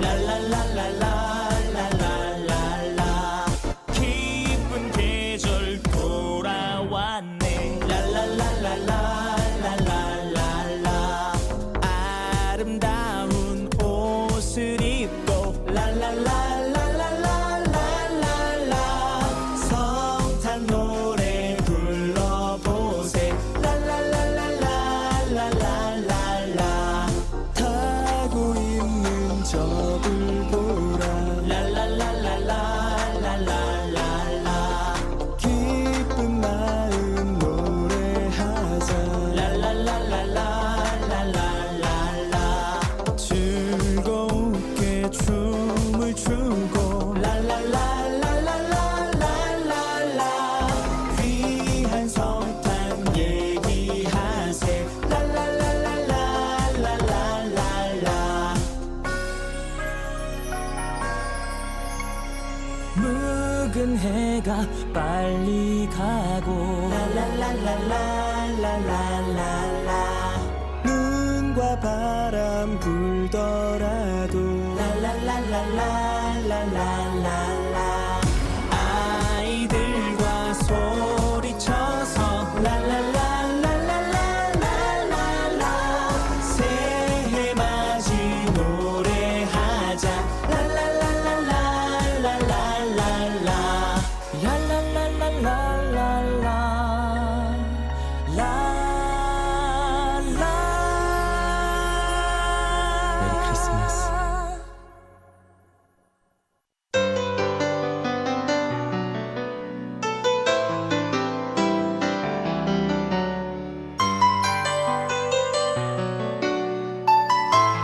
랄랄랄랄랄랄랄라 기쁜 계절 돌아왔네 랄랄랄랄랄랄랄라 아름다운 옷을 입고 랄랄랄랄랄랄랄라 성탄 노래 불러보세 랄랄랄랄랄랄라 출고. 랄랄랄랄랄랄랄라. 귀한 성탄 얘기하세. 랄랄라 랄랄라. 묵은 해가 빨리 가고. 랄랄라 랄랄라.